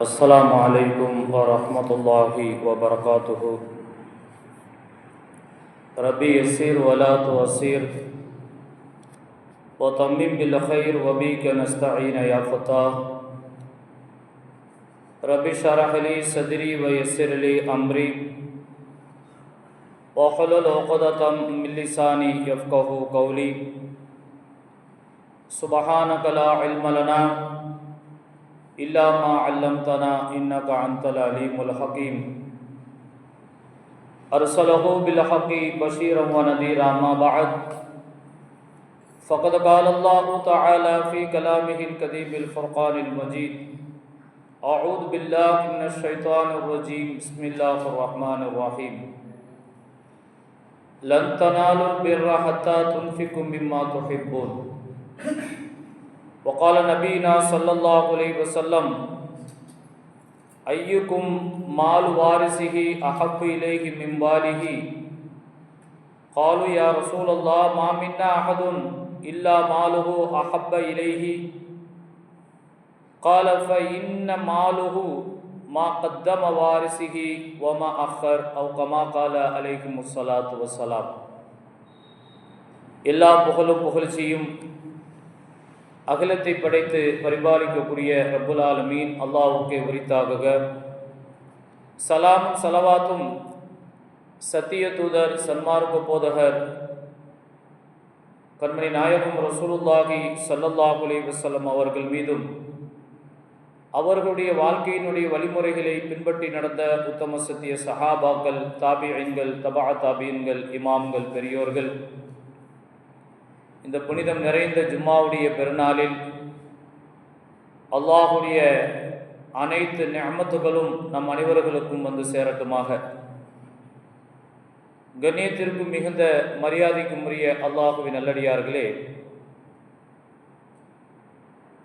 السلام علیکم ورحمۃ اللہ وبرکاتہ۔ ربی اسیر ولا توثیر و تمیم بالخیر وبی کے نستعین یا فتح ربی شرح علی صدری و یسر علی عمری وخل العقدم ملسانی یفقہ قولی۔ سبحان کلا علم لنا۔ إلا ما علمتنا إنك أنت العليم الحكيم. أرسله بالحق بشيرا ونذيرا ما بعد. فقد قال الله تعالى في كلامه الكريم الفرقان المجيد. أعوذ بالله من الشيطان الرجيم. بسم الله الرحمن الرحيم. لن تنالوا البر حتى تنفقوا مما تحبون. وقال نبينا صلى الله عليه وسلم أيكم مال وارثه أحب إليه من ماله قالوا يا رسول الله ما منا أحد إلا ماله أحب إليه قال فإن ماله ما قدم وارثه وما أخر أو كما قال عليهم الصلاة والسلام எல்லா புகழும் புகழ்ச்சியும் அகிலத்தை படைத்து பரிபாலிக்கக்கூடிய ரப்புல் ஆலமீன் அல்லாவுக்கே உரித்தாகுக. சலாம் சலவாத்தும் சத்திய தூதர் சன்மார்க்க போதகர் கண்மணி நாயகம் ரசூலுல்லாஹி சல்லல்லாஹ் அலி வசல்லம் அவர்கள் மீதும் அவர்களுடைய வாழ்க்கையினுடைய வழிமுறைகளை பின்பற்றி நடந்த உத்தம சத்திய சஹாபாக்கள் தாபியன்கள் தபா தாபியன்கள் இமாம்கள் பெரியோர்கள் இந்த புனிதம் நிறைந்த ஜும்மாவுடைய பெருநாளில் அல்லாஹுடைய அனைத்து நியமத்துகளும் நம் அனைவர்களுக்கும் வந்து சேரட்டுமாக. கண்ணியத்திற்கும் மிகுந்த மரியாதைக்கும் உரிய அல்லாஹுவின் நல்லடியார்களே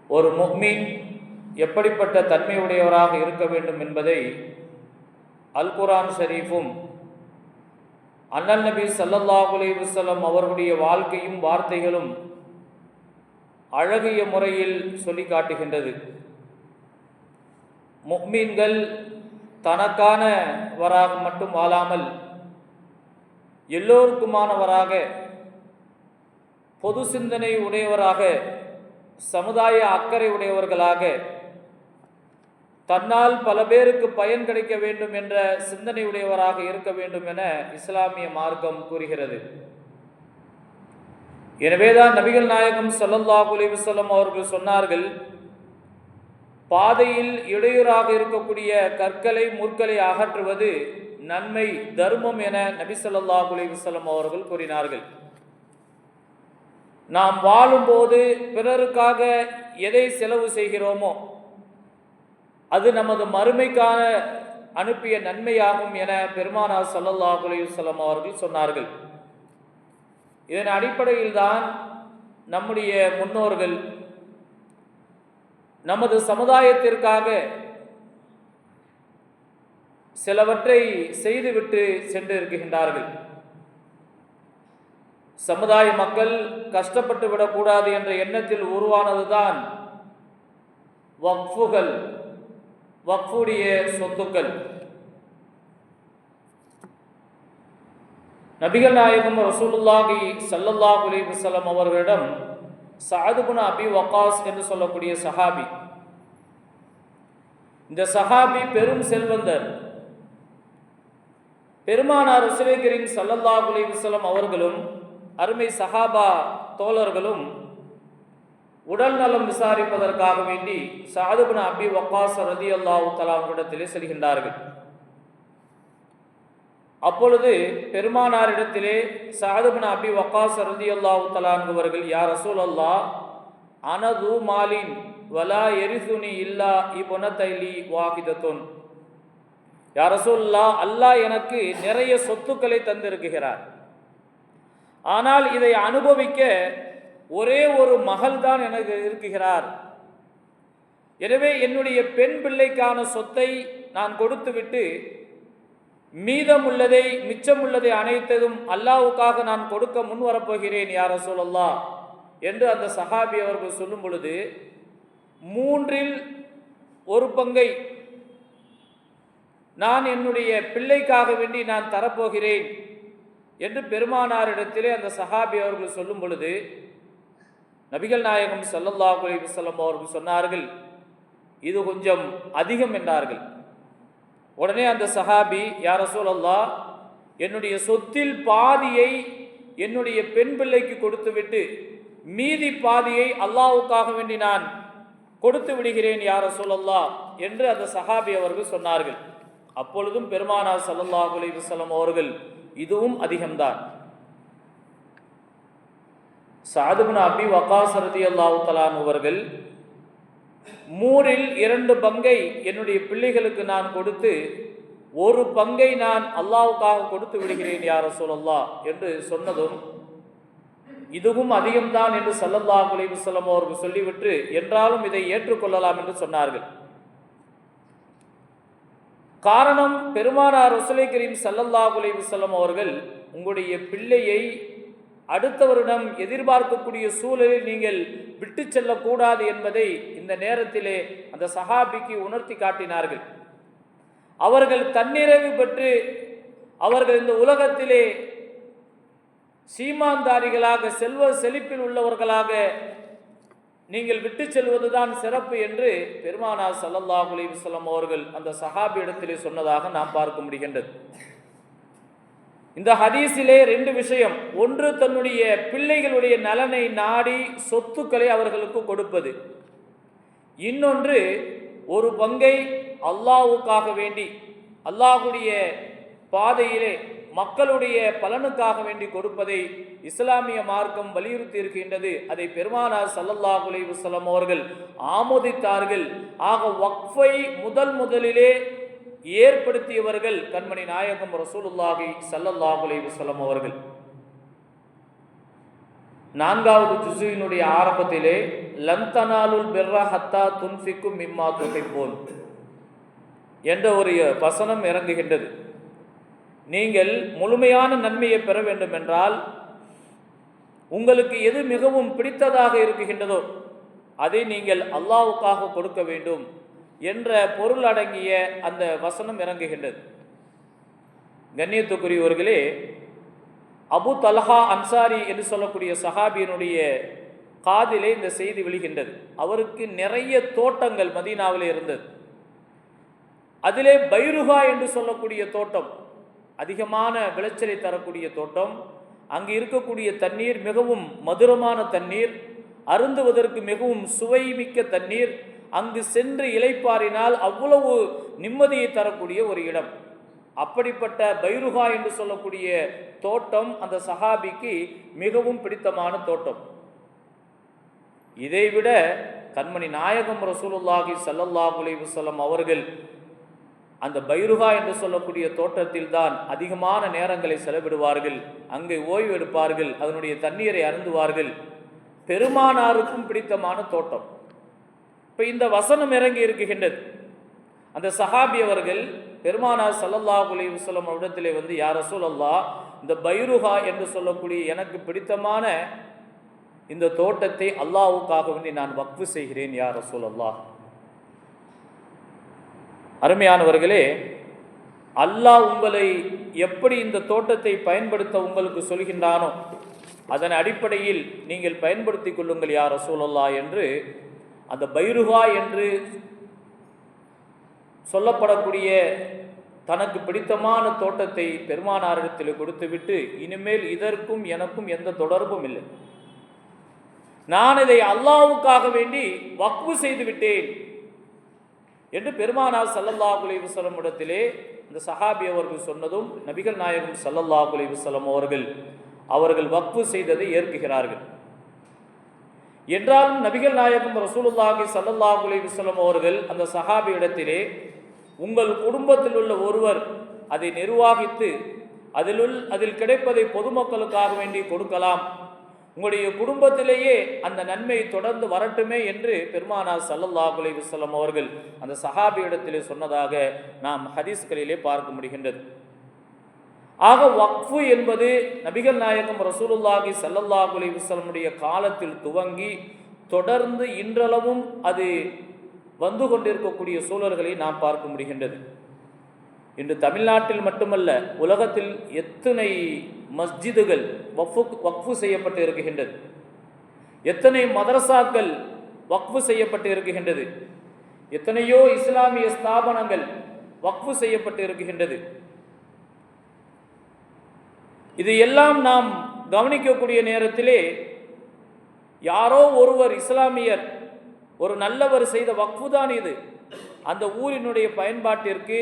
ஒரு முக்மீன் எப்படிப்பட்ட தன்மையுடையவராக இருக்க வேண்டும் என்பதை அல் குரான் ஷரீஃபும் அண்ணல் நபி சல்லல்லாஹுலே வசலம் அவர்களுடைய வாழ்க்கையும் வார்த்தைகளும் அழகிய முறையில் சொல்லி காட்டுகின்றது. முக்மீன்கள் தனக்கானவராக மட்டும் வாழாமல் எல்லோருக்குமானவராக பொது சிந்தனை உடையவராக சமுதாய அக்கறை உடையவர்களாக தன்னால் பல பேருக்கு பயன் கிடைக்க வேண்டும் என்ற சிந்தனை உடையவராக இருக்க வேண்டும் என இஸ்லாமிய மார்க்கம் கூறுகிறது. எனவேதான் நபிகள் நாயகம் சல்லல்லா அலைஹி அவர்கள் சொன்னார்கள் பாதையில் இடையூறாக இருக்கக்கூடிய கற்களை முற்களை அகற்றுவது நன்மை தர்மம் என நபி சொல்லல்லா அலைஹி அவர்கள் கூறினார்கள். நாம் வாழும்போது பிறருக்காக எதை செலவு செய்கிறோமோ அது நமது மறுமைக்கான அனுப்பிய நன்மையாகும் என பெருமானார் சல்லல்லா அலைஹி அவர்கள் சொன்னார்கள். இதன் அடிப்படையில் தான் நம்முடைய முன்னோர்கள் நமது சமுதாயத்திற்காக சிலவற்றை செய்துவிட்டு சென்று இருக்கின்றார்கள். சமுதாய மக்கள் கஷ்டப்பட்டு விடக்கூடாது என்ற எண்ணத்தில் உருவானதுதான் வக்ஃபுகள். வக்ஃபுடைய சொத்துக்கள். நபிகள் நாயகம் ரசூலுல்லாஹி சல்லல்லாஹ் அலைஹி வஸல்லம் அவர்களிடம் சஅதுபுன் அபி வக்காஸ் என்று சொல்லக்கூடிய சஹாபி. இந்த சஹாபி பெரும் செல்வந்தர். பெருமானார் ரசூலேகரின் சல்லல்லாஹு அலைஹி அவர்களும் அருமை சஹாபா தோழர்களும் உடல் நலம் விசாரிப்பதற்காக வேண்டி சாதுபின் அபி வக்காஸ் ரதி அல்லாஹு தலாவிடத்திலே செல்கின்றார்கள். அப்பொழுது பெருமானாரிடத்திலே சாதுபின் அபி வக்காஸ் ரதி அல்லாஹு தலான்குவர்கள் யார் ரசூல் அல்லா அனது மாலின் வலா எரிசுனி இல்லா இபுனத்தைலி வாகிதத்துன். யார் ரசூல்லா அல்லாஹ் எனக்கு நிறைய சொத்துக்களை தந்திருக்கிறார். ஆனால் இதை அனுபவிக்க ஒரே ஒரு மகள் தான் எனக்கு இருக்குகிறார். எனவே என்னுடைய பெண் பிள்ளைக்கான சொத்தை நான் கொடுத்துவிட்டு மீதமுள்ளதை மிச்சமுள்ளதை அனைத்ததும் அல்லாவுக்காக நான் கொடுக்க முன் வரப்போகிறேன் யார சொல்லல்லா என்று அந்த சஹாபி அவர்கள் சொல்லும் பொழுது மூன்றில் ஒரு பங்கை நான் என்னுடைய பிள்ளைக்காக வேண்டி நான் தரப்போகிறேன் என்று பெருமானாரிடத்திலே அந்த சஹாபி அவர்கள் சொல்லும் பொழுது நபிகள் நாயகம் ஸல்லல்லாஹு அலைஹி அவர்கள் சொன்னார்கள் இது கொஞ்சம் அதிகம் என்றார்கள். உடனே அந்த சஹாபி யார சூழல்லா என்னுடைய சொத்தில் பாதியை என்னுடைய பெண் பிள்ளைக்கு கொடுத்துவிட்டு மீதி பாதியை அல்லாஹ்வுக்காக வேண்டி நான் கொடுத்து விடுகிறேன் யார ரசூலல்லாஹ் என்று அந்த சஹாபி அவர்கள் சொன்னார்கள். அப்பொழுதும் பெருமானார் சல்லல்லா அலைஹி வஸல்லம் அவர்கள் இதுவும் அதிகம்தான். சாதுபின் அபி வக்காஸ் ரலியல்லாஹு தலான் அவர்கள் மூரில் இரண்டு பங்கை என்னுடைய பிள்ளைகளுக்கு நான் கொடுத்து ஒரு பங்கை நான் அல்லாவுக்காக கொடுத்து விடுகிறேன் யார சொல்லல்லா என்று சொன்னதும் இதுவும் அதிகம்தான் என்று சல்லல்லா அலைஹி அவர்கள் சொல்லிவிட்டு என்றாலும் இதை ஏற்றுக்கொள்ளலாம் என்று சொன்னார்கள். காரணம் பெருமானார் ரசூலை கரீம் சல்லல்லா அலைஹி அவர்கள் உங்களுடைய பிள்ளையை அடுத்தவரிடம் எதிர்பார்க்கக்கூடிய சூழலில் நீங்கள் விட்டு செல்லக்கூடாது என்பதை இந்த நேரத்திலே அந்த சஹாபிக்கு உணர்த்தி காட்டினார்கள். அவர்கள் தன்னிறைவு பெற்று அவர்கள் இந்த உலகத்திலே சீமாந்தாரிகளாக செல்வ செழிப்பில் உள்ளவர்களாக நீங்கள் விட்டு செல்வதுதான் சிறப்பு என்று பெருமானார் சல்லல்லாஹ் அலைஹி அவர்கள் அந்த சஹாபியிடத்திலே சொன்னதாக நாம் பார்க்க முடிகின்றது. இந்த ஹதீஸிலே ரெண்டு விஷயம். ஒன்று தன்னுடைய பிள்ளைகளுடைய நலனை நாடி சொத்துக்களை அவர்களுக்கு கொடுப்பது. இன்னொன்று ஒரு பங்கை அல்லாவுக்காக வேண்டி அல்லாஹுடைய பாதையிலே மக்களுடைய பலனுக்காக வேண்டி கொடுப்பதை இஸ்லாமிய மார்க்கம் வலியுறுத்தி இருக்கின்றது அதை பெருமானார் ஸல்லல்லாஹு அலைஹி அவர்கள் ஆமோதித்தார்கள். ஆக வக்ஃபை முதல் முதலிலே ஏற்படுத்தியவர்கள் கண்மணி நாயகம் ரசூலுல்லாஹி சல்லல்லாஹுலே அலைஹி அவர்கள். நான்காவது ஜுசுவினுடைய ஆரம்பத்திலே லந்தனாலுல் பிர்ரா ஹத்தா துன்ஃபிக்கும் மிம்மா போல் என்ற ஒரு வசனம் இறங்குகின்றது. நீங்கள் முழுமையான நன்மையை பெற வேண்டும் என்றால் உங்களுக்கு எது மிகவும் பிடித்ததாக இருக்குகின்றதோ அதை நீங்கள் அல்லாவுக்காக கொடுக்க வேண்டும். என்ற பொருள் அடங்கிய அந்த வசனம் இறங்குகின்றது. கண்ணியத்துக்குரியவர்களே அபு தல்ஹா அன்சாரி என்று சொல்லக்கூடிய சஹாபியினுடைய காதிலே இந்த செய்தி விழுகின்றது. அவருக்கு நிறைய தோட்டங்கள் மதீனாவில் இருந்தது. அதிலே பைருகா என்று சொல்லக்கூடிய தோட்டம் அதிகமான விளைச்சலை தரக்கூடிய தோட்டம் அங்கு இருக்கக்கூடிய தண்ணீர் மிகவும் மதுரமான தண்ணீர் அருந்துவதற்கு மிகவும் சுவைமிக்க தண்ணீர் அங்கு சென்று இலைப்பாரினால் அவ்வளவு நிம்மதியை தரக்கூடிய ஒரு இடம். அப்படிப்பட்ட பைருகா என்று சொல்லக்கூடிய தோட்டம் அந்த சஹாபிக்கு மிகவும் பிடித்தமான தோட்டம். இதைவிட கண்மணி நாயகம் ரசூலுல்லாஹி ஸல்லல்லாஹு அலைஹி அவர்கள் அந்த பைருகா என்று சொல்லக்கூடிய தோட்டத்தில் தான் அதிகமான நேரங்களை செலவிடுவார்கள். அங்கே ஓய்வு எடுப்பார்கள். அதனுடைய தண்ணீரை அருந்துவார்கள். பெருமானாருக்கும் பிடித்தமான தோட்டம். இப்போ இந்த வசனம் இறங்கி இருக்குகின்றது. அந்த சஹாபி அவர்கள் பெருமானார் ஸல்லல்லாஹு அலைஹி வஸல்லம் இடத்திலே வந்து யார் ரசூலல்லா இந்த பைருஹா என்று சொல்லக்கூடிய எனக்கு பிடித்தமான இந்த தோட்டத்தை அல்லாஹ்வுக்காக வேண்டி நான் வக்ஃபு செய்கிறேன் யார் ரசூலல்லா அருமையானவர்களே அல்லாஹ் உங்களை எப்படி இந்த தோட்டத்தை பயன்படுத்த உங்களுக்கு சொல்கின்றானோ அதன் அடிப்படையில் நீங்கள் பயன்படுத்திக் கொள்ளுங்கள் யார் ரசூலல்லா என்று அந்த பைருகா என்று சொல்லப்படக்கூடிய தனக்கு பிடித்தமான தோட்டத்தை பெருமானாரிடத்தில் கொடுத்துவிட்டு இனிமேல் இதற்கும் எனக்கும் எந்த தொடர்பும் இல்லை. நான் இதை அல்லாவுக்காக வேண்டி வக்வு செய்து விட்டேன் என்று பெருமானார் சல்லல்லா அலைஹி இடத்திலே இந்த சஹாபி அவர்கள் சொன்னதும் நபிகள் நாயகம் சல்லல்லா அலைஹி அவர்கள் அவர்கள் வக்பு செய்ததை ஏற்குகிறார்கள். என்றாலும் நபிகள் நாயகம் ரசூலுல்லாஹி ஸல்லல்லாஹு விசலம் அவர்கள் அந்த சஹாபி இடத்திலே உங்கள் குடும்பத்தில் உள்ள ஒருவர் அதை நிர்வாகித்து அதிலுள் அதில் கிடைப்பதை பொதுமக்களுக்காக வேண்டி கொடுக்கலாம். உங்களுடைய குடும்பத்திலேயே அந்த நன்மை தொடர்ந்து வரட்டுமே என்று பெருமானார் சல்லல்லாஹு விசலம் அவர்கள் அந்த சஹாபி இடத்திலே சொன்னதாக நாம் ஹதீஸ்களிலே பார்க்க முடிகின்றது. ஆக வக்ஃபு என்பது நபிகள் நாயகம் ரசூலுல்லாஹி ஸல்லல்லாஹு அலைஹி காலத்தில் துவங்கி தொடர்ந்து இன்றளவும் அது வந்து கொண்டிருக்கக்கூடிய சூழல்களை நாம் பார்க்க முடிகின்றது. இன்று தமிழ்நாட்டில் மட்டுமல்ல உலகத்தில் எத்தனை மஸ்ஜிதுகள் வக்ஃபு வக்ஃபு செய்யப்பட்டு இருக்கின்றது? எத்தனை மதரசாக்கள் வக்ஃபு செய்யப்பட்டு இருக்கின்றது? எத்தனையோ இஸ்லாமிய ஸ்தாபனங்கள் வக்ஃபு செய்யப்பட்டு இருக்கின்றது? இது எல்லாம் நாம் கவனிக்கக்கூடிய நேரத்திலே யாரோ ஒருவர் இஸ்லாமியர் ஒரு நல்லவர் செய்த வக்ஃபு தான் இது. அந்த ஊரினுடைய பயன்பாட்டிற்கு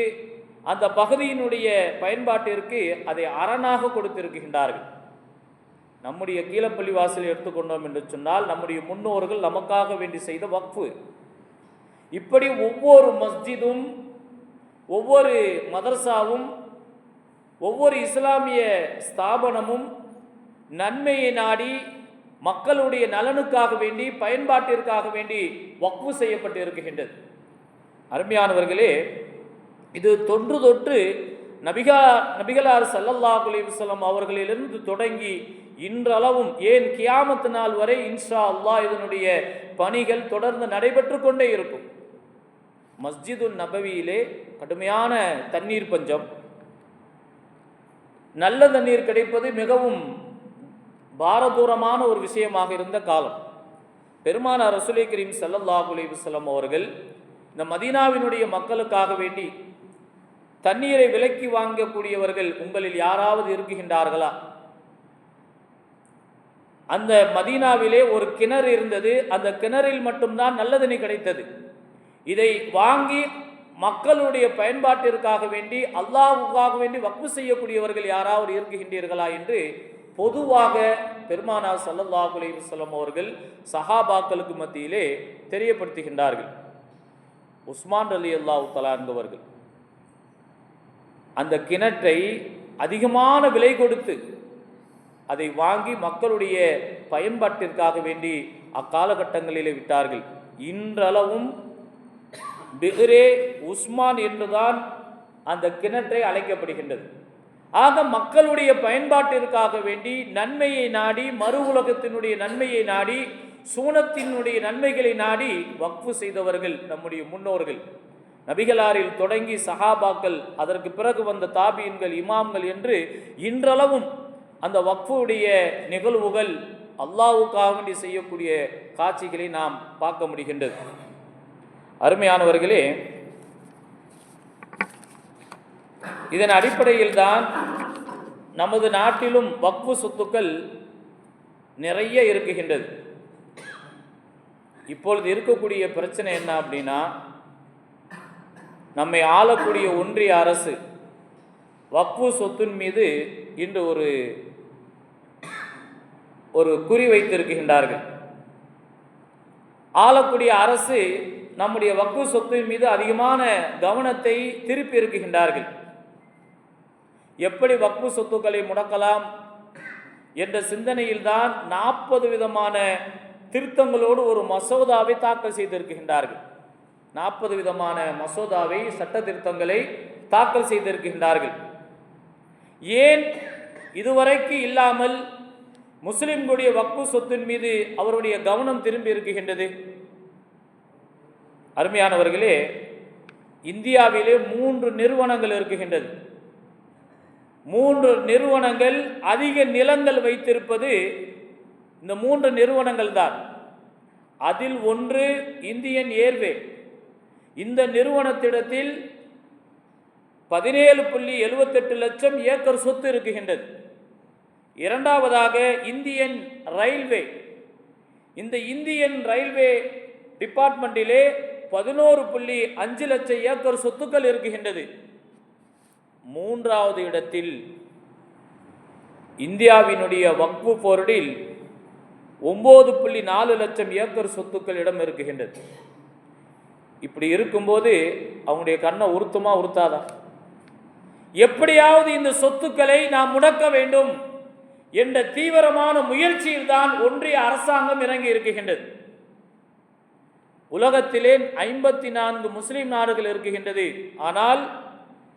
அந்த பகுதியினுடைய பயன்பாட்டிற்கு அதை அரணாக கொடுத்திருக்கின்றார்கள். நம்முடைய கீழப்பள்ளி வாசலை எடுத்துக்கொண்டோம் என்று சொன்னால் நம்முடைய முன்னோர்கள் நமக்காக வேண்டி செய்த வக்ஃபு. இப்படி ஒவ்வொரு மஸ்ஜிதும் ஒவ்வொரு மதர்சாவும் ஒவ்வொரு இஸ்லாமிய ஸ்தாபனமும் நன்மையை நாடி மக்களுடைய நலனுக்காக வேண்டி பயன்பாட்டிற்காக வேண்டி வக்ஃபு செய்யப்பட்டு இருக்கின்றது அருமையானவர்களே இது தொன்று தொற்று நபிகா நபிகளார் சல்லல்லா அலிவசலம் அவர்களிலிருந்து தொடங்கி இன்றளவும் ஏன் கியாமத்து நாள் வரை இன்ஷா அல்லாஹ் இதனுடைய பணிகள் தொடர்ந்து நடைபெற்று கொண்டே இருக்கும். மஸ்ஜிது நபவியிலே கடுமையான தண்ணீர் பஞ்சம் நல்ல தண்ணீர் கிடைப்பது மிகவும் பாரதூரமான ஒரு விஷயமாக இருந்த காலம். பெருமானார் ரசுலை கரீம் ஸல்லல்லாஹு அலைஹி அவர்கள் இந்த மதீனாவினுடைய மக்களுக்காக வேண்டி தண்ணீரை விலக்கி வாங்கக்கூடியவர்கள் உங்களில் யாராவது இருக்குகின்றார்களா அந்த மதீனாவிலே ஒரு கிணறு இருந்தது. அந்த கிணறில் மட்டும்தான் நல்ல தண்ணி கிடைத்தது. இதை வாங்கி மக்களுடைய பயன்பாட்டிற்காக வேண்டி அல்லாஹுக்காக வேண்டி வக்ஃபு செய்யக்கூடியவர்கள் யாராவது இருக்குகின்றீர்களா என்று பொதுவாக பெருமானார் ஸல்லல்லாஹு அலைஹி அவர்கள் சஹாபாக்களுக்கு மத்தியிலே தெரியப்படுத்துகின்றார்கள். உஸ்மான் அலி அல்லாஹுத்தலா என்பவர்கள் அந்த கிணற்றை அதிகமான விலை கொடுத்து அதை வாங்கி மக்களுடைய பயன்பாட்டிற்காக வேண்டி அக்காலகட்டங்களிலே விட்டார்கள். இன்றளவும் பிஹ்ரே உஸ்மான் என்றுதான் அந்த கிணற்றை அழைக்கப்படுகின்றது. ஆக மக்களுடைய பயன்பாட்டிற்காக வேண்டி நன்மையை நாடி மறு உலகத்தினுடைய நன்மையை நாடி சூனத்தினுடைய நன்மைகளை நாடி வக்ஃபு செய்தவர்கள் நம்முடைய முன்னோர்கள். நபிகளாரில் தொடங்கி சஹாபாக்கள் அதற்கு பிறகு வந்த தாபியன்கள் இமாம்கள் என்று இன்றளவும் அந்த வக்ஃபுடைய நிகழ்வுகள் அல்லாவுக்காக வேண்டி செய்யக்கூடிய காட்சிகளை நாம் பார்க்க முடிகின்றது. அருமையானவர்களே இதன் அடிப்படையில் தான் நமது நாட்டிலும் வக்ஃபு சொத்துக்கள் நிறைய இருக்குகின்றது. இப்பொழுது இருக்கக்கூடிய பிரச்சனை என்ன அப்படின்னா நம்மை ஆளக்கூடிய ஒன்றிய அரசு வக்ஃபு சொத்தின் மீது இன்று ஒரு ஒரு குறி வைத்திருக்கின்றார்கள். ஆளக்கூடிய அரசு நம்முடைய வக்கு சொத்தின் மீது அதிகமான கவனத்தை திருப்பி இருக்குகின்றார்கள் எப்படி வக்கு சொத்துக்களை முடக்கலாம் என்ற சிந்தனையில்தான் நாற்பது விதமான திருத்தங்களோடு ஒரு மசோதாவை தாக்கல் செய்திருக்கின்றார்கள். நாற்பது விதமான மசோதாவை சட்ட திருத்தங்களை தாக்கல் செய்திருக்கின்றார்கள். ஏன் இதுவரைக்கு இல்லாமல் முஸ்லிம்களுடைய வக்கு சொத்தின் மீது அவருடைய கவனம் திரும்பி இருக்குகின்றது அருமையானவர்களே இந்தியாவிலே மூன்று நிறுவனங்கள் இருக்குகின்றது மூன்று நிறுவனங்கள் அதிக நிலங்கள் வைத்திருப்பது இந்த மூன்று நிறுவனங்கள் தான். அதில் ஒன்று இந்தியன் ஏர்வே. இந்த நிறுவனத்திடத்தில் பதினேழு புள்ளி எழுபத்தெட்டு லட்சம் ஏக்கர் சொத்து இருக்குகின்றது இரண்டாவதாக இந்தியன் ரயில்வே. இந்த இந்தியன் ரயில்வே டிபார்ட்மெண்ட்டிலே பதினோரு புள்ளி அஞ்சு லட்சம் ஏக்கர் சொத்துக்கள் இருக்குகின்றது. மூன்றாவது இடத்தில் இந்தியாவினுடைய வக்பு போர்டில் ஒம்பது புள்ளி நாலு லட்சம் ஏக்கர் சொத்துக்கள் இடம் இருக்குகின்றது. இப்படி இருக்கும்போது அவனுடைய கண்ணை உறுத்துமா உறுத்தாதா எப்படியாவது இந்த சொத்துக்களை நாம் முடக்க வேண்டும் என்ற தீவிரமான முயற்சியில் தான் ஒன்றிய அரசாங்கம் இறங்கி இருக்குகின்றது. உலகத்திலே ஐம்பத்தி நான்கு முஸ்லீம் நாடுகள் இருக்குகின்றது ஆனால்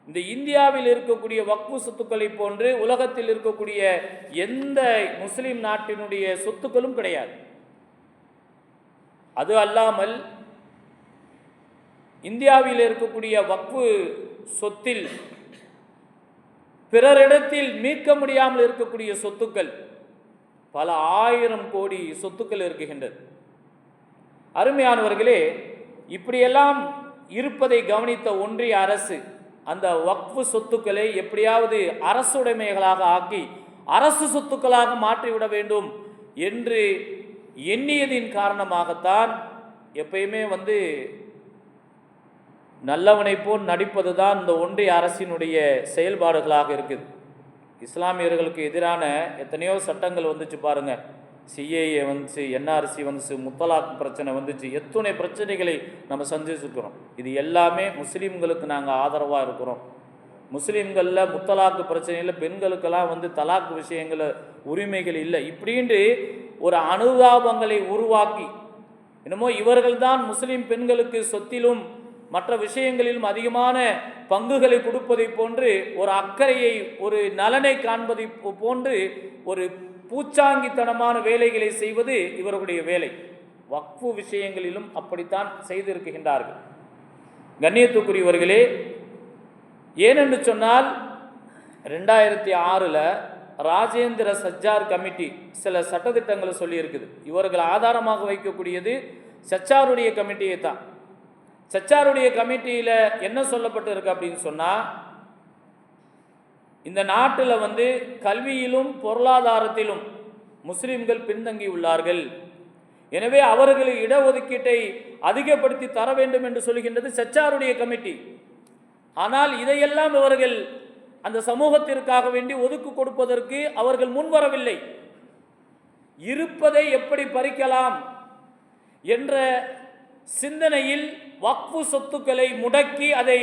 இந்த இந்தியாவில் இருக்கக்கூடிய வக்ஃபு சொத்துக்களை போன்று உலகத்தில் இருக்கக்கூடிய எந்த முஸ்லீம் நாட்டினுடைய சொத்துக்களும் கிடையாது. அது அல்லாமல் இந்தியாவில் இருக்கக்கூடிய வக்பு சொத்தில் பிறரிடத்தில் மீட்க முடியாமல் இருக்கக்கூடிய சொத்துக்கள் பல ஆயிரம் கோடி சொத்துக்கள் இருக்குகின்றது அருமையானவர்களே இப்படியெல்லாம் இருப்பதை கவனித்த ஒன்றிய அரசு அந்த வக்ஃபு சொத்துக்களை எப்படியாவது அரசுடைமைகளாக ஆக்கி அரசு சொத்துக்களாக மாற்றிவிட வேண்டும் என்று எண்ணியதின் காரணமாகத்தான் எப்பயுமே வந்து நல்லவனை போல் நடிப்பது தான் இந்த ஒன்றிய அரசினுடைய செயல்பாடுகளாக இருக்குது. இஸ்லாமியர்களுக்கு எதிரான எத்தனையோ சட்டங்கள் வந்துச்சு பாருங்கள் சிஏஏ வந்துச்சு என்ஆர்சி வந்துச்சு முத்தலாக் பிரச்சனை வந்துச்சு. எத்தனை பிரச்சனைகளை நம்ம சந்திச்சிருக்கிறோம். இது எல்லாமே முஸ்லீம்களுக்கு நாங்கள் ஆதரவாக இருக்கிறோம். முஸ்லீம்களில் முத்தலாக்கு பிரச்சனையில் பெண்களுக்கெல்லாம் வந்து தலாக் விஷயங்கள உரிமைகள் இல்லை. இப்படின்ட்டு ஒரு அனுதாபங்களை உருவாக்கி என்னமோ இவர்கள்தான் முஸ்லீம் பெண்களுக்கு சொத்திலும் மற்ற விஷயங்களிலும் அதிகமான பங்குகளை கொடுப்பதை போன்று ஒரு அக்கறையை ஒரு நலனை காண்பதை போன்று ஒரு பூச்சாங்கித்தனமான வேலைகளை செய்வது இவர்களுடைய வேலை. வக்ஃபு விஷயங்களிலும் அப்படித்தான் செய்திருக்கின்றார்கள். கண்ணியத்துக்குரியவர்களே ஏனென்று சொன்னால் ரெண்டாயிரத்தி ஆறில் ராஜேந்திர சஜ்ஜார் கமிட்டி சில சட்டத்திட்டங்களை சொல்லியிருக்குது. இவர்கள் ஆதாரமாக வைக்கக்கூடியது சச்சாருடைய கமிட்டியை தான் சச்சாருடைய கமிட்டியில் என்ன சொல்லப்பட்டிருக்கு அப்படின்னு சொன்னால் இந்த நாட்டில் வந்து கல்வியிலும் பொருளாதாரத்திலும் முஸ்லீம்கள் பின்தங்கி உள்ளார்கள். எனவே அவர்களுக்கு இடஒதுக்கீட்டை அதிகப்படுத்தி தர வேண்டும் என்று சொல்கின்றது சச்சாருடைய கமிட்டி. ஆனால் இதையெல்லாம் இவர்கள் அந்த சமூகத்திற்காக வேண்டி ஒதுக்கு கொடுப்பதற்கு அவர்கள் முன்வரவில்லை இருப்பதை எப்படி பறிக்கலாம் என்ற சிந்தனையில் வக்ஃபு சொத்துக்களை முடக்கி அதை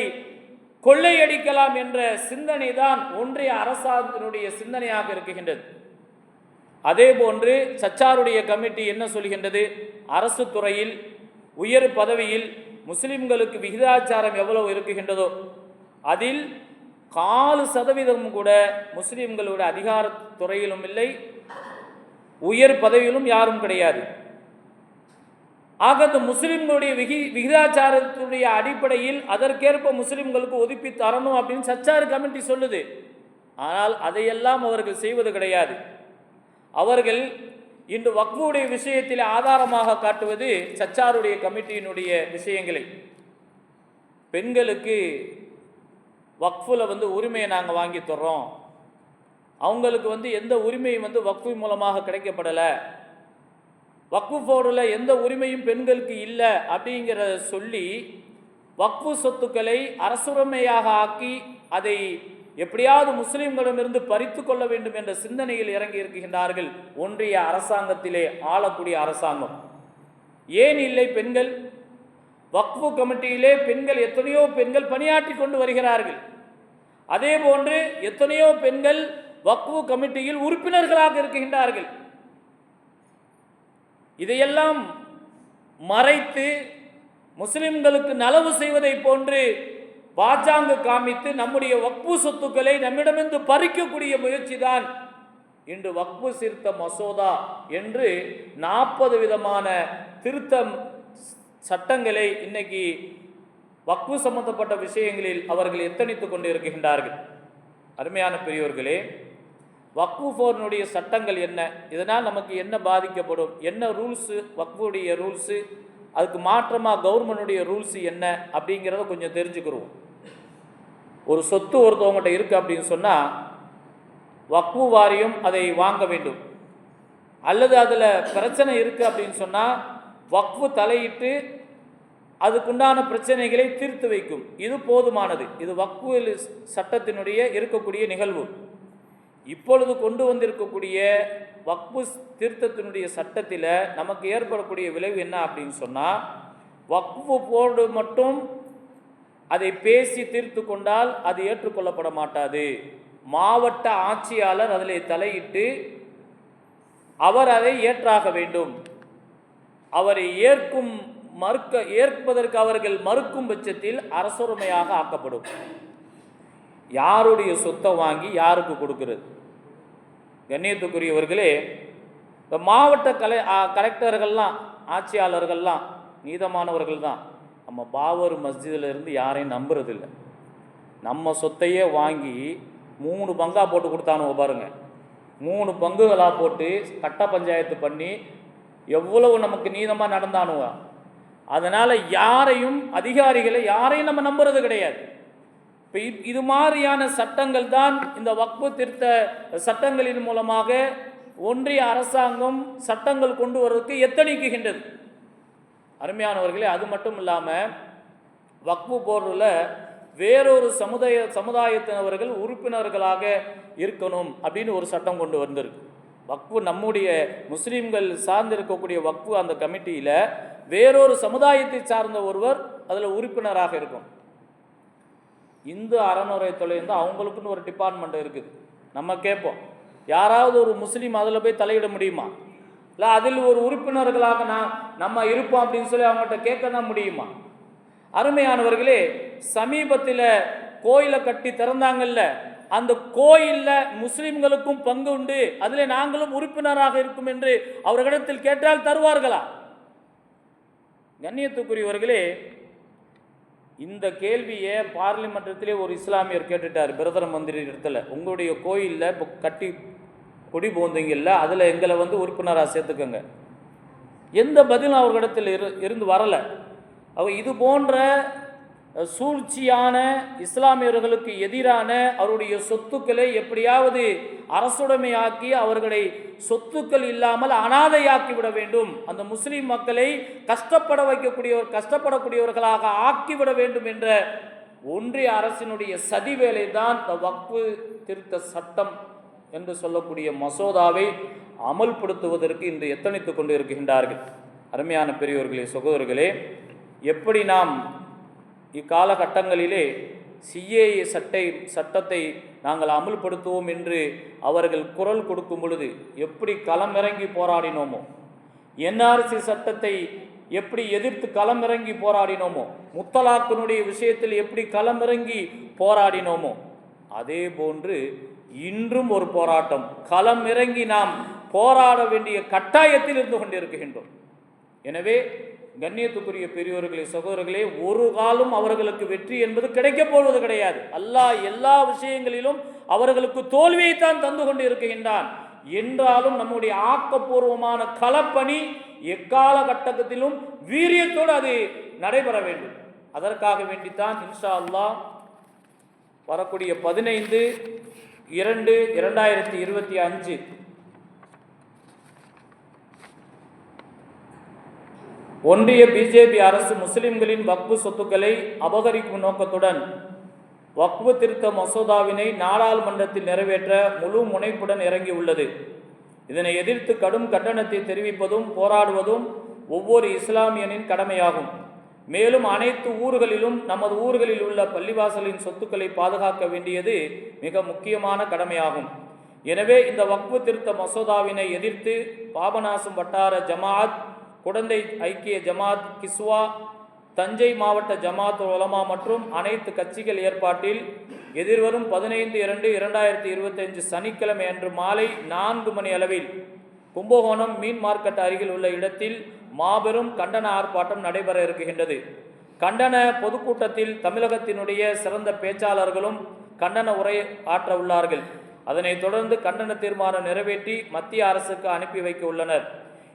கொள்ளையடிக்கலாம் என்ற சிந்தனை தான் ஒன்றிய அரசாங்கத்தினுடைய சிந்தனையாக இருக்குகின்றது. அதே போன்று சச்சாருடைய கமிட்டி என்ன சொல்கின்றது? அரசு துறையில் உயர் பதவியில் முஸ்லிம்களுக்கு விகிதாச்சாரம் எவ்வளவு இருக்குகின்றதோ அதில் காலு சதவீதம் கூட முஸ்லிம்களுடைய அதிகார துறையிலும் இல்லை உயர் பதவியிலும் யாரும் கிடையாது. ஆக இந்த முஸ்லீம்களுடைய விகி விகிதாச்சாரத்துடைய அடிப்படையில் அதற்கேற்ப முஸ்லீம்களுக்கு ஒதுப்பி தரணும் அப்படின்னு சச்சார் கமிட்டி சொல்லுது. ஆனால் அதையெல்லாம் அவர்கள் செய்வது கிடையாது. அவர்கள் இன்று வக்ஃபுடைய விஷயத்தில் ஆதாரமாக காட்டுவது சச்சாருடைய கமிட்டியினுடைய விஷயங்களை. பெண்களுக்கு வக்ஃபில் வந்து உரிமையை நாங்கள் வாங்கி தர்றோம். அவங்களுக்கு வந்து எந்த உரிமையும் வந்து வக்ஃபு மூலமாக கிடைக்கப்படலை. வக்ஃபு போர்டில் எந்த உரிமையும் பெண்களுக்கு இல்லை அப்படிங்கிறத சொல்லி வக்ஃபு சொத்துக்களை அரசுரிமையாக ஆக்கி அதை எப்படியாவது முஸ்லீம்களிடமிருந்து பறித்து கொள்ள வேண்டும் என்ற சிந்தனையில் இறங்கி இருக்கின்றார்கள் ஒன்றிய அரசாங்கத்திலே ஆளக்கூடிய அரசாங்கம். ஏன் இல்லை பெண்கள்? வக்ஃபு கமிட்டியிலே பெண்கள் எத்தனையோ பெண்கள் பணியாற்றி கொண்டு வருகிறார்கள். அதே போன்று எத்தனையோ பெண்கள் வக்ஃபு கமிட்டியில் உறுப்பினர்களாக இருக்கின்றார்கள். இதையெல்லாம் மறைத்து முஸ்லிம்களுக்கு நலவு செய்வதை போன்று பாஜாங்கு காமித்து நம்முடைய வக்பு சொத்துக்களை நம்மிடமிருந்து பறிக்கக்கூடிய முயற்சி தான் இன்று வக்பு சிறுத்த மசோதா என்று நாற்பது விதமான திருத்தம் சட்டங்களை இன்னைக்கு வக்பு சம்பந்தப்பட்ட விஷயங்களில் அவர்கள் எத்தனித்துக் கொண்டு இருக்கின்றார்கள் அருமையான பெரியோர்களே வக்ஃபு சட்டங்கள் என்ன? இதனால் நமக்கு என்ன பாதிக்கப்படும்? என்ன ரூல்ஸு வக்ஃபுடைய ரூல்ஸு அதுக்கு மாற்றமாக கவர்மெண்டுடைய ரூல்ஸு என்ன? அப்படிங்கிறத கொஞ்சம் தெரிஞ்சுக்கிறோம். ஒரு சொத்து ஒருத்தவங்ககிட்ட இருக்குது அப்படின்னு சொன்னால் வக்ஃபு வாரியம் அதை வாங்க வேண்டும். அல்லது அதில் பிரச்சனை இருக்குது அப்படின்னு சொன்னால் வக்ஃபு தலையிட்டு அதுக்குண்டான பிரச்சனைகளை தீர்த்து வைக்கும். இது போதுமானது. இது வக்ஃபு சட்டத்தினுடைய இருக்கக்கூடிய நிகழ்வு. இப்பொழுது கொண்டு வந்திருக்கக்கூடிய வக்பு திருத்தத்தினுடைய சட்டத்தில் நமக்கு ஏற்படக்கூடிய விளைவு என்ன அப்படின்னு சொன்னால் வக்ஃபு போர்டு மட்டும் அதை பேசி தீர்த்து கொண்டால் அது ஏற்றுக்கொள்ளப்பட மாட்டாது. மாவட்ட ஆட்சியாளர் அதில் தலையிட்டு அவர் அதை ஏற்றாக வேண்டும். அவரை ஏற்கும் மறுக்க ஏற்பதற்கு அவர்கள் மறுக்கும் பட்சத்தில் அரசுரிமையாக ஆக்கப்படும். யாருடைய சொத்தை வாங்கி யாருக்கு கொடுக்கிறது? கண்ணியத்துக்குரியவர்களே இப்போ மாவட்ட கலை கலெக்டர்கள்லாம் ஆட்சியாளர்கள்லாம் நீதமானவர்கள் தான் நம்ம பாபர் மஸ்ஜிதில் இருந்து யாரையும் நம்புறதில்லை. நம்ம சொத்தையே வாங்கி மூணு பங்காக போட்டு கொடுத்தானுவ பாருங்க. மூணு பங்குகளாக போட்டு கட்ட பஞ்சாயத்து பண்ணி எவ்வளவு நமக்கு நீதமாக நடந்தானுவ. அதனால் யாரையும் அதிகாரிகளை யாரையும் நம்ம நம்புறது கிடையாது. இப்போ இது மாதிரியான சட்டங்கள் தான் இந்த வக்பு திருத்த சட்டங்களின் மூலமாக ஒன்றிய அரசாங்கம் சட்டங்கள் கொண்டு வருவதற்கு எத்தனைக்குகின்றது அருமையானவர்களே அது மட்டும் இல்லாமல் வக்பு போர்டில் வேறொரு சமுதாய சமுதாயத்தினவர்கள் உறுப்பினர்களாக இருக்கணும் அப்படின்னு ஒரு சட்டம் கொண்டு வந்திருக்கு. வக்பு நம்முடைய முஸ்லீம்கள் சார்ந்திருக்கக்கூடிய வக்பு அந்த கமிட்டியில் வேறொரு சமுதாயத்தை சார்ந்த ஒருவர் அதில் உறுப்பினராக இருக்கும் இந்து அறநிலையத்துறை தொலைந்து அவங்களுக்குன்னு ஒரு டிபார்ட்மெண்ட் இருக்குது. நம்ம கேட்போம். யாராவது ஒரு முஸ்லீம் அதில் போய் தலையிட முடியுமா? இல்லை அதில் ஒரு உறுப்பினர்களாக நான் நம்ம இருப்போம் அப்படின்னு சொல்லி அவங்கள்ட்ட கேட்க தான் முடியுமா? அருமையானவர்களே சமீபத்தில் கோயிலை கட்டி திறந்தாங்கல்ல அந்த கோயிலில் முஸ்லிம்களுக்கும் பங்கு உண்டு அதில் நாங்களும் உறுப்பினராக இருக்கும் என்று அவர்களிடத்தில் கேட்டால் தருவார்களா? கண்ணியத்துக்குரியவர்களே இந்த கேள்வியை பார்லிமெண்ட்டத்திலே ஒரு இஸ்லாமியர் கேட்டுட்டார் பிரதம மந்திரி இடத்துல. உங்களுடைய கோயிலில் இப்போ கட்டி கொடி போந்தீங்கல்ல அதில் எங்களை வந்து உறுப்பினராக சேர்த்துக்கோங்க. எந்த பதிலும் அவர்களிடத்தில் இரு இருந்து வரலை. அவ இது போன்ற சூழ்ச்சியான இஸ்லாமியர்களுக்கு எதிரான அவருடைய சொத்துக்களை எப்படியாவது அரசுடைமையாக்கி அவர்களை சொத்துக்கள் இல்லாமல் அனாதையாக்கி விட வேண்டும். அந்த முஸ்லீம் மக்களை கஷ்டப்பட வைக்கக்கூடியவர் கஷ்டப்படக்கூடியவர்களாக ஆக்கிவிட வேண்டும் என்ற ஒன்றிய அரசினுடைய சதி வேலை தான் இந்த வக்ஃபு திருத்த சட்டம் என்று சொல்லக்கூடிய மசோதாவை அமல்படுத்துவதற்கு இன்று எத்தனைத்து கொண்டு இருக்கின்றார்கள் அருமையான பெரியோர்களே சகோதரர்களே எப்படி நாம் இக்காலகட்டங்களிலே சிஏஏ சட்டை சட்டத்தை நாங்கள் அமுல்படுத்துவோம் என்று அவர்கள் குரல் கொடுக்கும் பொழுது எப்படி களமிறங்கி போராடினோமோ? என்ஆர்சி சட்டத்தை எப்படி எதிர்த்து களமிறங்கி போராடினோமோ? முத்தலாக்கினுடைய விஷயத்தில் எப்படி களமிறங்கி போராடினோமோ? அதே போன்று இன்றும் ஒரு போராட்டம். களமிறங்கி நாம் போராட வேண்டிய கட்டாயத்தில் இருந்து கொண்டிருக்கின்றோம். எனவே கண்ணியத்துக்குரிய பெரியோர்களே சகோதரர்களே ஒரு காலம் அவர்களுக்கு வெற்றி என்பது கிடைக்கப் போவது கிடையாது. அல்லாஹ் எல்லா விஷயங்களிலும் அவர்களுக்கு தோல்வியைத்தான் தந்து கொண்டு இருக்கின்றான் என்றாலும் நம்முடைய ஆக்கப்பூர்வமான களப்பணி எக்கால கட்டத்திலும் வீரியத்தோடு அது நடைபெற வேண்டும். அதற்காக வேண்டித்தான் இன்ஷா அல்லா வரக்கூடிய பதினைந்து இரண்டு இரண்டாயிரத்தி இருபத்தி அஞ்சு ஒன்றிய பிஜேபி அரசு முஸ்லிம்களின் வக்பு சொத்துக்களை அபகரிக்கும் நோக்கத்துடன் வக்பு திருத்த மசோதாவினை நாடாளுமன்றத்தில் நிறைவேற்ற முழு முனைப்புடன் இறங்கியுள்ளது. இதனை எதிர்த்து கடும் கண்டனத்தை தெரிவிப்பதும் போராடுவதும் ஒவ்வொரு இஸ்லாமியனின் கடமையாகும். மேலும் அனைத்து ஊர்களிலும் நமது ஊர்களில் உள்ள பள்ளிவாசலின் சொத்துக்களை பாதுகாக்க வேண்டியது மிக முக்கியமான கடமையாகும். எனவே இந்த வக்பு திருத்த மசோதாவினை எதிர்த்து பாபநாசம் வட்டார ஜமாத் குடந்தை ஐக்கிய ஜமாத் கிஸ்வா தஞ்சை மாவட்ட ஜமாத் உலமா மற்றும் அனைத்து கட்சிகள் ஏற்பாட்டில் எதிர்வரும் பதினைந்து இரண்டு இரண்டாயிரத்தி இருபத்தஞ்சு சனிக்கிழமை அன்று மாலை நான்கு மணி அளவில் கும்பகோணம் மீன் மார்க்கெட் அருகில் உள்ள இடத்தில் மாபெரும் கண்டன ஆர்ப்பாட்டம் நடைபெற இருக்கின்றது. கண்டன பொதுக்கூட்டத்தில் தமிழகத்தினுடைய சிறந்த பேச்சாளர்களும் கண்டன உரை ஆற்ற உள்ளார்கள். அதனைத் தொடர்ந்து கண்டன தீர்மானம் நிறைவேற்றி மத்திய அரசுக்கு அனுப்பி வைக்க உள்ளனர்.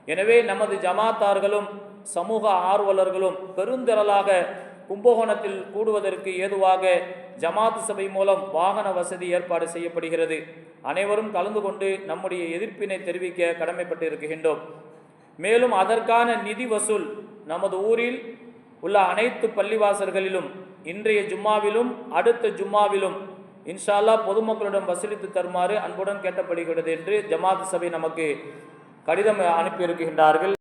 எனவே நமது ஜமாத்தார்களும் சமூக ஆர்வலர்களும் பெருந்திரளாக கும்பகோணத்தில் கூடுவதற்கு ஏதுவாக ஜமாத் சபை மூலம் வாகன வசதி ஏற்பாடு செய்யப்படுகிறது. அனைவரும் கலந்து கொண்டு நம்முடைய எதிர்ப்பினை தெரிவிக்க கடமைப்பட்டு இருக்கின்றோம் மேலும் அதற்கான நிதி வசூல் நமது ஊரில் உள்ள அனைத்து பள்ளிவாசல்களிலும் இன்றைய ஜும்மாவிலும் அடுத்த ஜும்மாவிலும் இன்ஷால்லா பொதுமக்களிடம் வசூலித்து தருமாறு அன்புடன் கேட்டப்படுகிறது என்று ஜமாத் சபை நமக்கு கடிதம் அனுப்பியிருக்கின்றார்கள்.